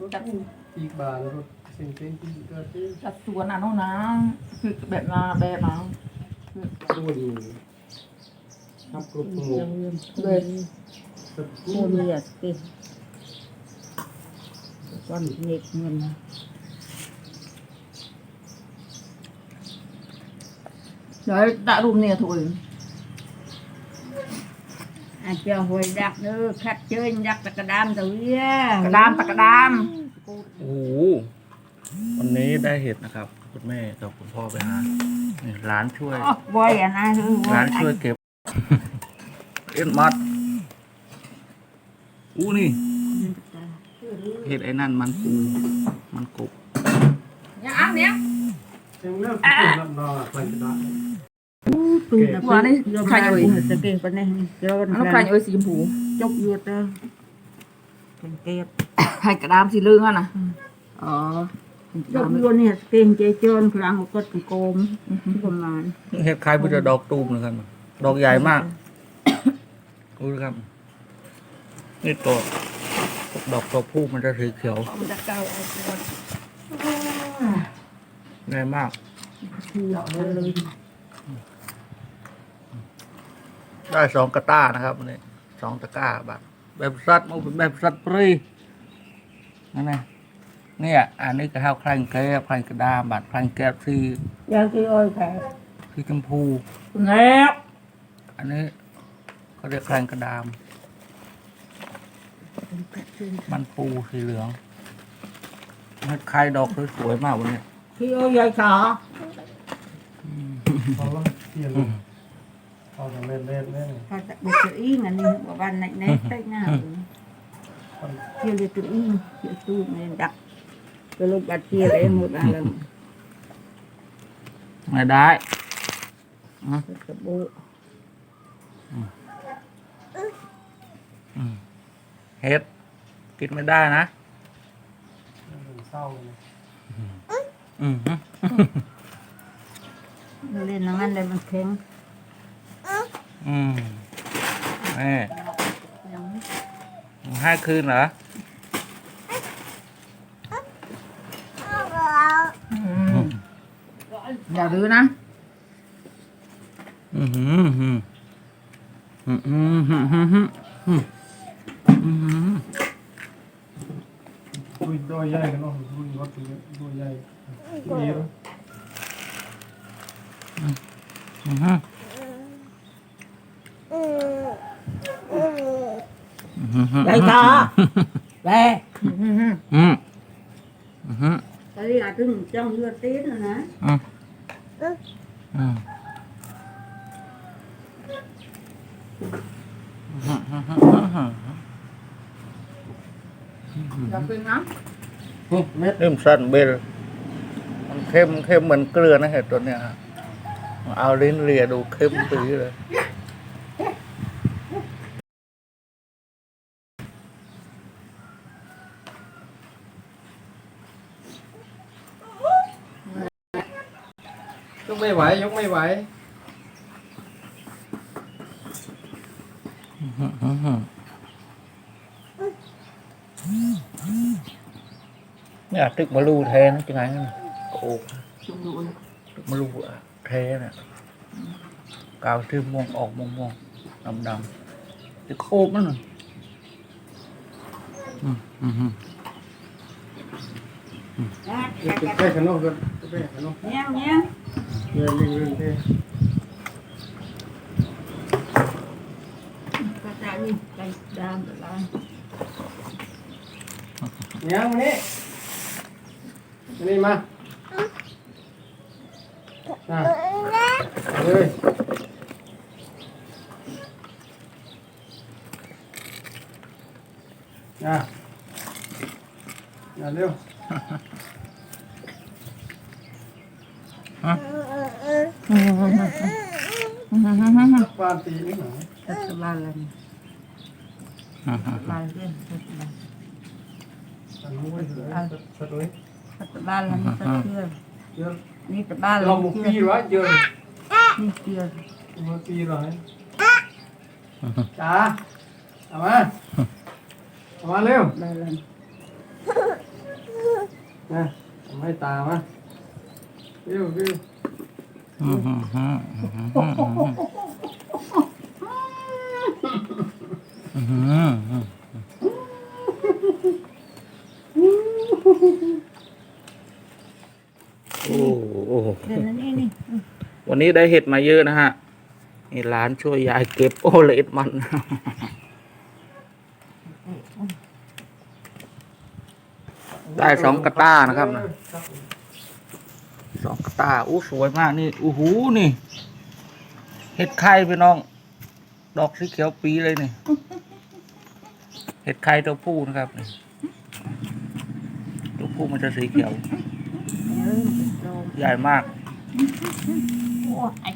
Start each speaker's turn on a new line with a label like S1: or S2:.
S1: รถปีกบานรถเสียงเพลงปีกเกิดที่
S2: จัดสวนอะน้องนะคือแบบมาแบบมาคือ
S1: ตัวดีครับกรุ๊ปหมู
S2: เลย
S1: สัก
S3: โมเนียสติก้อนเน็กเงิน
S2: เดี๋ยว đã rùm nè thôi
S3: อาจจะหวยดักเด้อคัดเจยดักตะกระดามตะเวีย
S2: กระดามตะกระดาม
S4: โอ้โหวันนี้ได้เห็ดนะครับ คุณแม่กับคุณพ่อไปหานี่ร้านช่วย
S3: อ๋อบอยอะนะคือ
S4: ร้านช่วยเก็บ เอ็นมัดอู้นี่เห็ดไอ้นั่นมันปูมันกบ
S2: nhà ăn nè
S1: เสียงเลิกที่ลำนอหลังจากนั้น
S3: ปืน
S2: หัวนี่ใครอยู่อีก
S3: ตะเกียงปะเนี่ยโยน
S2: nó khai ơi xì phủ
S3: จกอยู่เด้อเป็นเก็บ
S2: hai cái đam xì lương á nè ờ
S3: จกอยู่เนี่ยเก่งใจโจรครั้งก็ตะโกมประมาณ
S4: เห็ดคล้ายพุทธดอกตูมนะครับ ดอกใหญ่มากดูนะครับ นี่ตัวดอกตัวผู้มันจะสีเขียว
S3: มันจะเก้าเอาตัว
S4: ใหญ่มาก
S3: คือเอาเลย
S4: ได้สองกระต้านะครับวันนี้สองตะกร้าบาทแบบสัตว์มันเป็นแบบสัตว์ปรีนั่นไงเนี่ย อันนี้ก็ข้าวครังแก้วครังกระดาบาทครังแก้วสี
S3: ยาที่อ้อยแผล
S4: สีชมพู
S2: nè
S4: อันนี้เขาเรียกครังกระดาม มันปูสีเหลืองมันคล้ายดอกสวยๆมากวันนี้
S3: ที่อ้อยยายขา
S1: พอแล้ว เทียนพอจะเล่นเล่นเล่น
S3: ถ้าจะบุกอีงันนี้บอกว่าในในใต้หน้าเที่ยวเรียกตัวอีเที่ยวตู้ไม่ดักก็ลงบัดเที่ยวเลยหมดอะไร
S4: ไม่ได้
S3: กระบุ
S4: เฮ็ดกินไม่ได้นะ
S1: เศร้าเลย
S4: อืมฮึ
S3: เล่นงั้นเลยมันแข็ง
S4: อืมแม่ให้คืนเหรอ
S2: nhà đứa nè
S4: อืมฮึอืมอืมอืมฮึฮึฮึอืมอืม
S1: ดุยตัวใหญ่กันเนาะดุยรถตัวใหญ่ตัวนี้รถ
S4: อืมฮึอืม ฮึ
S3: ยายขาแม่
S4: อืมอืมฮึ
S3: ตอนนี้อาจจะจ้องเลือดตีนนะ
S4: อืมอืม
S2: nhà khuyên lắm
S1: นี่เม็ด
S4: เริ่มสั้นเบลมันเข้มเข้มเหมือนเกลือนะเห็ดตัวเนี้ยฮะเอาลิ้นเลียดูเข้มปีเลย
S1: ยกไม่ไหว ยกไม่ไหว
S4: เนี่ยตึกมาลูแทนจังไงนั่นน่ะโอ้
S2: chung đuổi
S4: ตึกมาลูอะแทน่ะกาวที่ม่วงออกม่วงม่วงดำดำๆจะโคบมันน่ะอืมอืม อืม
S1: แค่ขนมกันแค่ขนม
S3: เนี้ยเนี้ย
S1: เรื่องเรื่องเรื่องเท่
S3: กระจายนี่ไปดามไปลาย
S1: เนี่ยมานี่มานี่มาอะเลยอะอะเร็ว บ้านตีนี่หน่อย
S3: รัฐบาลอะไร
S4: อืมอืม
S3: บาลเรื่องรัฐบาล
S1: อันนู้นไว้เลยสัตว์เลย
S3: รัฐบาลอะไรนี่ก็เชื่อ
S1: เยอะ
S3: นี่รัฐบาล
S1: เราหมกปีร้อยเยอะ
S3: นี่เชื่อ
S1: หมกปีร้อยจ้าเอามาเอามาเร็ว
S3: บาลอะไร
S1: นะทำให้ตามะวิววิว
S4: อืมอืมอืมอืมอืมอืมอืมโอ้โห
S3: เดี๋ยวนั้นนี่นี่
S4: วันนี้ได้เห็ดมาเยอะนะฮะนี่ร้านช่วยยายเก็บโอ้ละเอ็ดมัน ได้สองกระต้านะครับนะสองกระต้าอู้สวยมากนี่อู้หูนี่ เห็ดไข่พี่น้อง ดอกสีเขียวปีเลยนี่เห็ดไข่ตัวผู้นะครับตัวผู้มันจะสีเขียว ใหญ่มาก
S3: โอ้ย